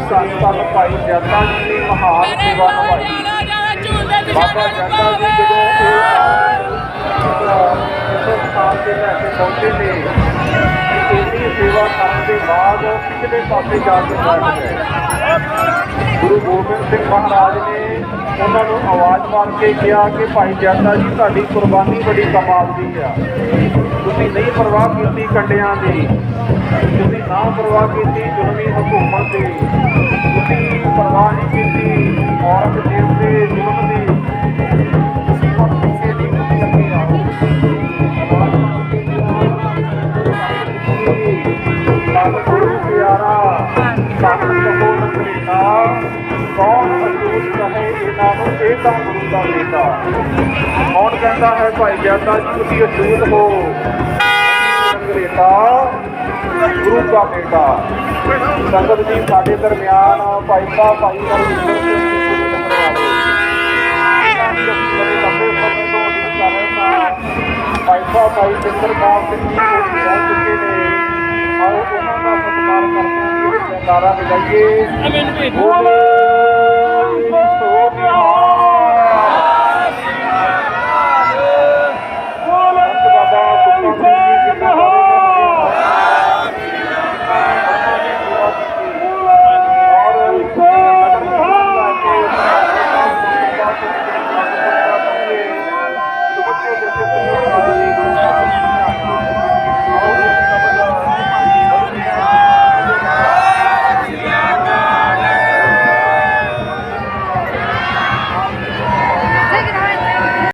ਧੰਨ ਧੰਨ ਭਾਈ ਜੱਟਾ ਜੀ ਦੀ ਮਹਾਨ ਸੇਵਾ ਨਿਭਾਈ ਬਾਬਾ ਜੱਟਾ ਜੀ ਜਦੋਂ ਇਸ ਸਥਾਨ ਤੇ ਲੈ ਕੇ ਪਹੁੰਚੇ ਨੇ ਇੰਨੀ ਸੇਵਾ ਕਰਨ ਦੇ ਬਾਅਦ ਪਿਛਲੇ ਪਾਸੇ ਜਾ ਕੇ ਬੈਠ ਗਏ ਗੁਰੂ ਗੋਬਿੰਦ ਸਿੰਘ ਮਹਾਰਾਜ ਨੇ ਉਹਨਾਂ ਨੂੰ ਆਵਾਜ਼ ਮਾਰ ਕੇ ਕਿਹਾ ਕਿ ਭਾਈ ਜੱਟਾ ਜੀ, ਤੁਹਾਡੀ ਕੁਰਬਾਨੀ ਬੜੀ ਕਮਾਲ ਦੀ ਆ। ਤੁਸੀਂ ਨਹੀਂ ਪਰਵਾਹ ਕੀਤੀ ਕੰਡਿਆਂ ਦੀ। ਤੁਸੀਂ ਨਾ ਪਰਵਾਹ ਕੀਤੀ ਜ਼ੁਲਮੀ ਹਕੂਮਤ ਦੀ। ਤੁਸੀਂ ਪਰਵਾਹ ਨਹੀਂ ਕੀਤੀ ਔਰਤ ਦੇ ਜ਼ੁਲਮ ਦੀ। ਤੁਸੀਂ ਹੁਣ ਕਹੋ ਕੌਣ ਅਜੂਤ ਕਹੇ ਇਹਨਾਂ ਨੂੰ? ਇਹ ਤਾਂ ਗੁਰੂ ਦਾ ਬੇਟਾ ਕੌਣ ਕਹਿੰਦਾ ਹੈ, ਭਾਈ ਜਾਤਾ ਜੀ, ਤੁਸੀਂ ਅਜੂਤ ਹੋ। ਨਗਰੀਤਾ ਗੁਰੂ ਦਾ ਬੇਟਾ ਸੰਗਤ ਜੀ, ਸਾਡੇ ਦਰਮਿਆਨ ਭਾਈ ਸਾਹਿਬ, ਭਾਈ ਹਰਵਿੰਦਰ ਭਾਈ ਜੀ ਭਾਈ ਸਾਹਿਬ, ਭਾਈ ਸਿੰਘ ਜੀ ਕੋਲ ਪਹੁੰਚ ਚੁੱਕੇ ਨੇ। ਆਓ ਜੈਕਾਰਾ ਵਜਾਈਏ